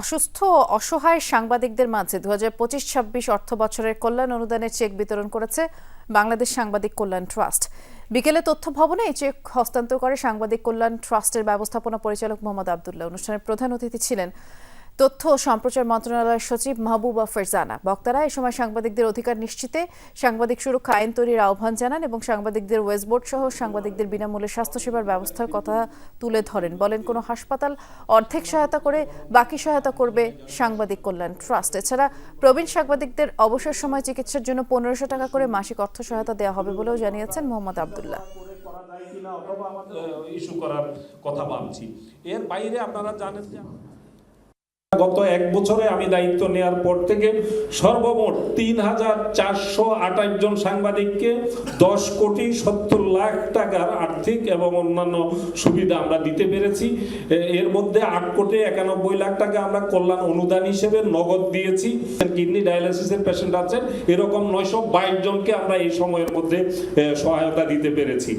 অসুস্থ অসহায় সাংবাদিকদের মাঝে দু হাজার পঁচিশ ছাব্বিশ অর্থ বছরের কল্যাণ অনুদানের চেক বিতরণ করেছে বাংলাদেশ সাংবাদিক কল্যাণ ট্রাস্ট। বিকেলে তথ্য ভবনে এই চেক হস্তান্তর করে সাংবাদিক কল্যাণ ট্রাস্টের ব্যবস্থাপনা পরিচালক মোহাম্মদ আবদুল্লাহ। অনুষ্ঠানের প্রধান অতিথি ছিলেন তথ্য ও সম্প্রচার মন্ত্রণালয়ের সচিব মাহবুবা ফেরজানা। বক্তারা এ সময় সাংবাদিকদের অধিকার নিশ্চিতে সাংবাদিক সুরক্ষা আইন তৈরির আহ্বান জানান এবং সাংবাদিকদের ওয়েস্টবোর্ড সহ সাংবাদিকদের বিনামূল্যে স্বাস্থ্যসেবার ব্যবস্থার কথা তুলে ধরেন। বলেন, কোনো হাসপাতাল অর্ধেক সহায়তা করে, বাকি সহায়তা করবে সাংবাদিক কল্যাণ ট্রাস্ট। এছাড়া প্রবীণ সাংবাদিকদের অবসর সময় চিকিৎসার জন্য পনেরোশো টাকা করে মাসিক অর্থ সহায়তা দেওয়া হবে বলেও জানিয়েছেন মোহাম্মদ আবদুল্লাহ। ইস্যু করার কথা ভাবছি। এর বাইরে আপনারা জানেন যে গত এক বছরে আমি দায়িত্ব নেওয়ার পর থেকে সর্বমোট তিন হাজার চারশো আঠাশ জন সাংবাদিককে দশ কোটি সত্তর লাখ টাকার আর্থিক এবং অন্যান্য সুবিধা আমরা দিতে পেরেছি। এর মধ্যে আট কোটি একানব্বই লাখ টাকা আমরা কল্যাণ অনুদান হিসেবে নগদ দিয়েছি। কিডনি ডায়ালিসিসের পেশেন্ট আছেন, এরকম নয়শো বাইশ জনকে আমরা এই সময়ের মধ্যে সহায়তা দিতে পেরেছি।